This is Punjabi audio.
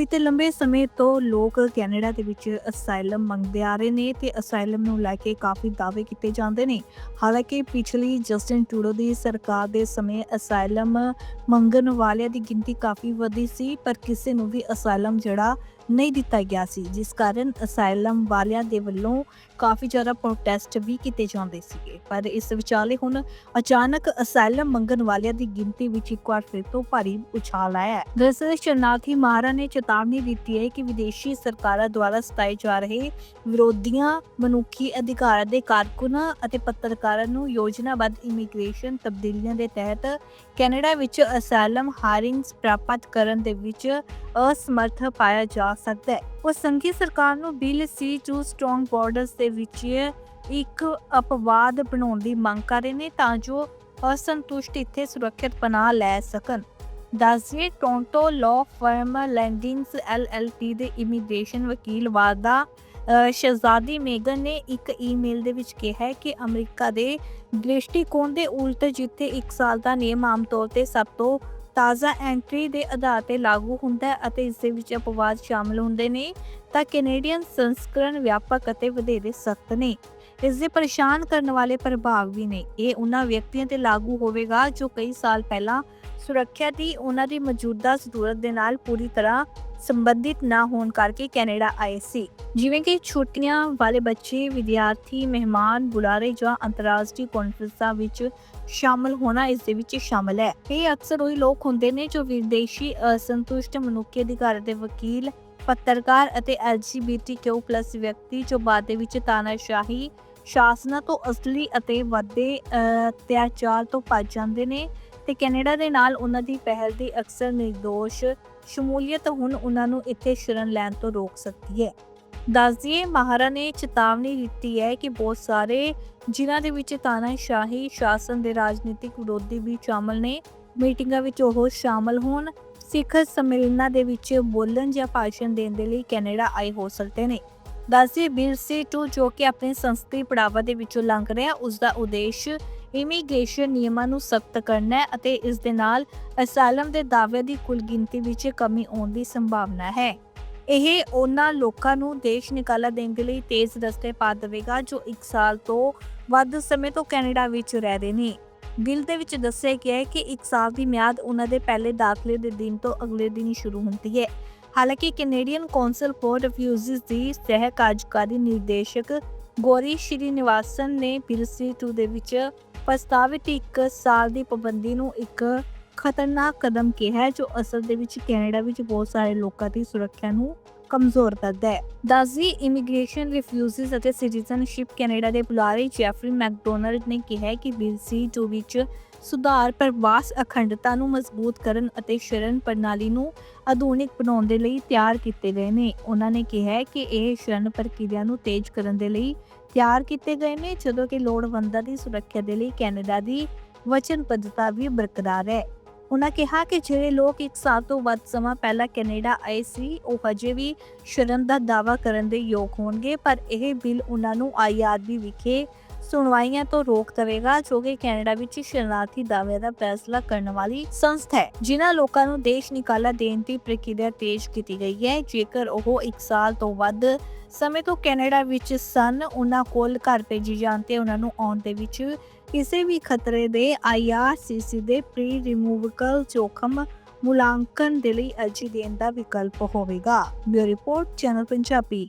ਬੀਤੇ ਲੰਬੇ ਸਮੇਂ ਤੋਂ ਲੋਕ ਕੈਨੇਡਾ ਦੇ ਵਿੱਚ ਅਸਾਈਲਮ ਮੰਗਦੇ ਆ ਰਹੇ ਨੇ ਤੇ ਅਸਾਈਲਮ ਨੂੰ ਲੈ ਕੇ ਕਾਫੀ ਦਾਅਵੇ ਕੀਤੇ ਜਾਂਦੇ ਨੇ। ਹਾਲਾਂਕਿ ਪਿਛਲੀ ਜਸਟਿਨ ਟੂਡੋ ਦੀ ਸਰਕਾਰ ਦੇ ਸਮੇਂ ਅਸਾਈਲਮ ਮੰਗਣ ਵਾਲਿਆਂ ਦੀ ਗਿਣਤੀ ਕਾਫੀ ਵਧੀ ਸੀ, ਪਰ ਕਿਸੇ ਨੂੰ ਵੀ ਅਸਾਈਲਮ ਜਿਹੜਾ ਨਹੀਂ ਦਿੱਤਾ ਗਿਆ ਸੀ, ਜਿਸ ਕਾਰਨ ਅਸਾਈਲਮ ਵਾਲਿਆਂ ਦੇ ਵੱਲੋਂ ਕਾਫੀ ਜ਼ਿਆਦਾ ਪ੍ਰੋਟੈਸਟ ਵੀ ਕੀਤੇ ਜਾਂਦੇ ਸੀਗੇ। ਪਰ ਇਸ ਵਿਚਾਲੇ ਹੁਣ ਅਚਾਨਕ ਅਸਾਈਲਮ ਮੰਗਣ ਵਾਲਿਆਂ ਦੀ ਗਿਣਤੀ ਵਿੱਚ ਇੱਕ ਵਾਰ ਫਿਰ ਤੋਂ ਭਾਰੀ ਉਛਾਲ ਆਇਆ ਹੈ। ਦਰਅਸਲ, ਸ਼ਰਨਾਰਥੀ ਮਾਹਰਾਂ ਨੇ ਚੇਤਾਵਨੀ ਦਿੱਤੀ ਹੈ ਕਿ ਵਿਦੇਸ਼ੀ ਸਰਕਾਰਾਂ ਦੁਆਰਾ ਸਤਾਏ ਜਾ ਰਹੇ ਵਿਰੋਧੀਆਂ, ਮਨੁੱਖੀ ਅਧਿਕਾਰਾਂ ਦੇ ਕਾਰਕੁਨਾਂ ਅਤੇ ਪੱਤਰਕਾਰਾਂ ਨੂੰ ਯੋਜਨਾਬੱਧ ਇਮੀਗ੍ਰੇਸ਼ਨ ਤਬਦੀਲੀਆਂ ਦੇ ਤਹਿਤ ਕੈਨੇਡਾ ਵਿੱਚ ਅਸਾਈਲਮ ਹਾਇਰਿੰਗਸ ਪ੍ਰਾਪਤ ਕਰਨ ਦੇ ਵਿੱਚ ਅਸਮਰਥ ਪਾਇਆ ਜਾ ਸਕਦਾ ਹੈ। ਉਹ ਸੰਘੀ ਸਰਕਾਰ ਨੂੰ bill C two strong borders ਦੇ ਵਿੱਚ ਇੱਕ ਅਪਵਾਦ ਬਣਾਉਣ ਦੀ ਮੰਗ ਕਰ ਰਹੇ ਨੇ ਤਾਂ ਜੋ ਅਸੰਤੁਸ਼ਟ ਇੱਥੇ ਸੁਰੱਖਿਅਤ ਪਨਾਹ ਲੈ ਸਕਣ। ਦੱਸਦੇ Toronto law firm Landings LLP ਦੇ ਇਮੀਗ੍ਰੇਸ਼ਨ ਵਕੀਲ ਵਾਦਾ ਅ, ਮੇਗਨ ਨੇ ਇੱਕ ਈਮੇਲ ਦੇ ਵਿੱਚ ਕਿਹਾ ਹੈ ਕਿ ਅਮਰੀਕਾ ਦੇ ਦ੍ਰਿਸ਼ਟੀਕੋਣ ਦੇ ਉਲਟ ਜਿੱਥੇ 1 ਸਾਲ ਦਾ ਨਿਯਮ ਆਮ ਤੌਰ ਤੇ ਸਭ ਤੋਂ ਤਾਜ਼ਾ ਐਂਟਰੀ ਦੇ ਆਧਾਰ ਤੇ ਲਾਗੂ ਹੁੰਦਾ ਹੈ ਅਤੇ ਇਸ ਦੇ ਵਿੱਚ ਅਪਵਾਦ ਸ਼ਾਮਲ ਹੁੰਦੇ ਨੇ ਤਾਂ ਕੈਨੇਡੀਅਨ ਸੰਸਕਰਣ ਵਿਆਪਕ ਅਤੇ ਵਧੇਰੇ ਸਖਤ ਨੇ। ਇਸ ਦੇ ਪਰੇਸ਼ਾਨ ਕਰਨ ਵਾਲੇ ਪ੍ਰਭਾਵ ਵੀ ਨੇ। ਇਹ ਉਹਨਾਂ ਵਿਅਕਤੀਆਂ ਤੇ ਲਾਗੂ ਹੋਵੇਗਾ ਜੋ ਕਈ ਸਾਲ ਪਹਿਲਾਂ ਸੁਰੱਖਿਆ ਦੀ ਉਹਨਾਂ ਦੀ ਮੌਜੂਦਾ ਜ਼ਰੂਰਤ ਦੇ ਨਾਲ ਪੂਰੀ ਤਰ੍ਹਾਂ ਸੰਬੰਧਿਤ ਨਾ ਹੋਣ ਕਰਕੇ ਕੈਨੇਡਾ ਆਏ ਸੀ। ਜਿਵੇਂ ਕਿ ਛੁੱਟੀਆਂ ਵਾਲੇ ਬੱਚੇ, ਵਿਦਿਆਰਥੀ, ਮਹਿਮਾਨ, ਬੁਲਾਰੇ ਜਾਂ ਅੰਤਰਰਾਸ਼ਟਰੀ ਕਾਨਫਰੰਸਾਂ ਵਿੱਚ ਸ਼ਾਮਲ ਹੋਣਾ ਇਸ ਦੇ ਵਿੱਚ ਸ਼ਾਮਲ ਹੈ। ਇਹ ਅਕਸਰ ਉਹੀ ਲੋਕ ਹੁੰਦੇ ਨੇ ਜੋ ਵਿਦੇਸ਼ੀ ਅਸੰਤੁਸ਼ਟ ਮਨੁੱਖੀ ਅਧਿਕਾਰ ਦੇ ਵਕੀਲ, ਪੱਤਰਕਾਰ ਅਤੇ LGBTQ+ ਵਿਅਕਤੀ ਜੋ ਬਾਅਦ ਦੇ ਵਿੱਚ ਤਾਨਾਸ਼ਾਹੀ ਸ਼ਾਸਨਾਂ ਤੋਂ ਅਸਲੀ ਅਤੇ ਵੱਡੇ ਅਤਿਆਚਾਰ ਤੋਂ ਭੱਜ ਜਾਂਦੇ ਨੇ ਤੇ ਕੈਨੇਡਾ ਦੇ ਨਾਲ ਉਹਨਾਂ ਦੀ ਪਹਿਲ ਦੀ ਅਕਸਰ ਨਿਰਦੋਸ਼ ਸ਼ਮੂਲੀਅਤ ਹੁਣ ਉਹਨਾਂ ਨੂੰ ਇੱਥੇ ਸ਼ਰਨ ਲੈਣ ਤੋਂ ਰੋਕ ਸਕਦੀ ਹੈ। ਦੱਸਦੀਏ ਮਹਾਰਾ ਨੇ ਚੇਤਾਵਨੀ ਦਿੱਤੀ ਹੈ ਕਿ ਬਹੁਤ ਸਾਰੇ ਜਿਨ੍ਹਾਂ ਦੇ ਵਿੱਚ ਤਾਨਾਸ਼ਾਹੀ ਸ਼ਾਸਨ ਦੇ ਰਾਜਨੀਤਿਕ ਵਿਰੋਧੀ ਵੀ ਸ਼ਾਮਲ ਨੇ। ਮੀਟਿੰਗਾਂ ਵਿੱਚ ਉਹ ਸ਼ਾਮਲ ਹੋਣ, ਸਿੱਖ ਸੰਮੇਲਨਾਂ ਦੇ ਵਿੱਚ ਬੋਲਣ ਜਾਂ ਭਾਸ਼ਣ ਦੇਣ ਦੇ ਲਈ ਕੈਨੇਡਾ ਆਏ ਹੋ ਸਕਦੇ ਨੇ। ਦੱਸਦੀਏ ਬਿਲ ਸੀ2 ਜੋ ਕਿ ਆਪਣੇ ਸੰਸਦੀ ਪੜਾਵਾ ਦੇ ਵਿੱਚੋਂ ਲੰਘ ਰਿਹਾ। ਉਸ ਦਾ ਉਦੇਸ਼ ਇਮੀਗ੍ਰੇਸ਼ਨ ਨਿਯਮਾਂ ਨੂੰ ਸਖਤ ਕਰਨਾ ਹੈ ਅਤੇ ਇਸ ਦੇ ਨਾਲ ਅਸਾਲਮ ਦੇ ਦਾਅਵਿਆਂ ਦੀ ਕੁੱਲ ਗਿਣਤੀ ਵਿੱਚ ਕਮੀ ਆਉਣ ਦੀ ਸੰਭਾਵਨਾ ਹੈ। ਇਹ ਉਹਨਾਂ ਲੋਕਾਂ ਨੂੰ ਦੇਸ਼ ਨਿਕਾਲਾ ਦੇਣ ਦੇ ਲਈ ਤੇਜ਼ ਰਸਤੇ ਪਾ ਦੇਵੇਗਾ ਜੋ 1 ਸਾਲ ਤੋਂ ਵੱਧ ਸਮੇਂ ਤੋਂ ਕੈਨੇਡਾ ਵਿੱਚ ਰਹਿ ਰਹੇ ਨੇ। ਬਿੱਲ ਦੇ ਵਿੱਚ ਦੱਸਿਆ ਗਿਆ ਹੈ ਕਿ 1 ਸਾਲ ਦੀ ਮਿਆਦ ਉਹਨਾਂ ਦੇ ਪਹਿਲੇ ਦਾਖਲੇ ਦੇ ਦਿਨ ਤੋਂ ਅਗਲੇ ਦਿਨ ਹੀ ਸ਼ੁਰੂ ਹੁੰਦੀ ਹੈ। ਹਾਲਾਂਕਿ ਕੈਨੇਡੀਅਨ ਕੌਂਸਲ ਫॉर ਰਿਫਿਊਜੀਜ਼ ਦੀ ਸਹਿ ਕਾਰਜਕਾਰੀ ਨਿਰਦੇਸ਼ਕ ਗੋਰੀ ਸ਼੍ਰੀਨਿਵਾਸਨ ਨੇ ਬਿੱਲ ਸੀ2 ਦੇ ਵਿੱਚ ਪ੍ਰਸਤਾਵਿਤ 1 ਸਾਲ ਦੀ ਪਾਬੰਦੀ ਨੂੰ ਇੱਕ ਖਤਰਨਾਕ ਕਦਮ ਕਿਹਾ ਹੈ, ਜੋ ਅਸਲ ਦੇ ਵਿੱਚ ਕੈਨੇਡਾ ਵਿੱਚ ਬਹੁਤ ਸਾਰੇ ਲੋਕਾਂ ਦੀ ਸੁਰੱਖਿਆ ਨੂੰ ਕਮਜ਼ੋਰ ਕਰਦਾ ਹੈ। ਦਾਜ਼ੀ ਇਮੀਗ੍ਰੇਸ਼ਨ ਰਿਫਿਊਜੀਜ਼ ਅਤੇ ਸਿਟੀਜ਼ਨਸ਼ਿਪ ਕੈਨੇਡਾ ਦੇ ਬੁਲਾਰੇ ਜੈਫਰੀ ਮੈਕਡੋਨਲਡ ਨੇ ਕਿਹਾ ਕਿ ਬਿੱਲ ਸੀ2 ਵਿੱਚ ਸੁਧਾਰ, ਪ੍ਰਵਾਸ, ਅਖੰਡਤਾ ਨੂੰ ਮਜ਼ਬੂਤ ਕਰਨ ਅਤੇ ਸ਼ਰਨ ਪ੍ਰਣਾਲੀ ਨੂੰ ਆਧੁਨਿਕ ਬਣਾਉਣ ਦੇ ਲਈ ਤਿਆਰ ਕੀਤੇ ਗਏ ਨੇ। ਉਹਨਾਂ ਨੇ ਕਿਹਾ ਕਿ ਇਹ ਸ਼ਰਨ ਪ੍ਰਕਿਰਿਆ ਨੂੰ ਤੇਜ਼ ਕਰਨ ਦੇ ਲਈ ਤਿਆਰ ਕੀਤੇ ਗਏ ਨੇ, ਜਦੋਂ ਕਿ ਲੋੜਵੰਦਾਂ ਦੀ ਸੁਰੱਖਿਆ ਦੇ ਲਈ ਕੈਨੇਡਾ ਦੀ ਵਚਨਬੱਧਤਾ ਵੀ ਬਰਕਰਾਰ ਹੈ। ਉਹਨਾਂ ਕਿਹਾ ਕਿ ਜਿਹੜੇ ਲੋਕ ਇੱਕ ਸਾਲ ਤੋਂ ਵੱਧ ਸਮਾਂ ਪਹਿਲਾਂ ਕੈਨੇਡਾ ਆਏ ਸੀ, ਉਹ ਹਜੇ ਵੀ ਸ਼ਰਨ ਦਾ ਦਾਅਵਾ ਕਰਨ ਦੇ ਯੋਗ ਹੋਣਗੇ, ਪਰ ਇਹ ਬਿੱਲ ਉਹਨਾਂ ਨੂੰ ਆਈਆਰਬੀ ਵਿਖੇ ਸੁਣਵਾਈਆਂ ਤੋਂ ਰੋਕ ਦੇਵੇਗਾ, ਜੋ ਕਿ ਕੈਨੇਡਾ ਵਿੱਚ ਸ਼ਰਨਾਰਥੀ ਦਾਅਵਿਆਂ ਦਾ ਫੈਸਲਾ ਕਰਨ ਵਾਲੀ ਸੰਸਥਾ ਹੈ। ਜਿਨ੍ਹਾਂ ਲੋਕਾਂ ਨੂੰ ਦੇਸ਼ ਨਿਕਾਲਾ ਦੇਣ ਦੀ ਪ੍ਰਕਿਰਿਆ ਤੇਜ਼ ਕੀਤੀ ਗਈ ਹੈ। ਜੇਕਰ ਉਹ 1 ਸਾਲ ਤੋਂ ਵੱਧ ਸਮੇਂ ਤੋਂ ਕੈਨੇਡਾ ਵਿੱਚ ਸਨ, ਉਹਨਾਂ ਕੋਲ ਘਰ ਭੇਜੀ ਜਾਣ ਤੇ ਉਹਨਾਂ ਨੂੰ ਆਉਣ ਦੇ ਵਿੱਚ ਕਿਸੇ ਵੀ ਖਤਰੇ ਦੇ ਆਈਆਰਸੀਸੀ ਦੇ ਪ੍ਰੀ ਰਿਮੂਵਲ ਜੋਖਮ ਮੁਲਾਂਕਣ ਦੇ ਲਈ ਅਰਜੀ ਦੇਣ ਦਾ ਵਿਕਲਪ ਹੋਵੇਗਾ। Bureau report, channel Punjabi.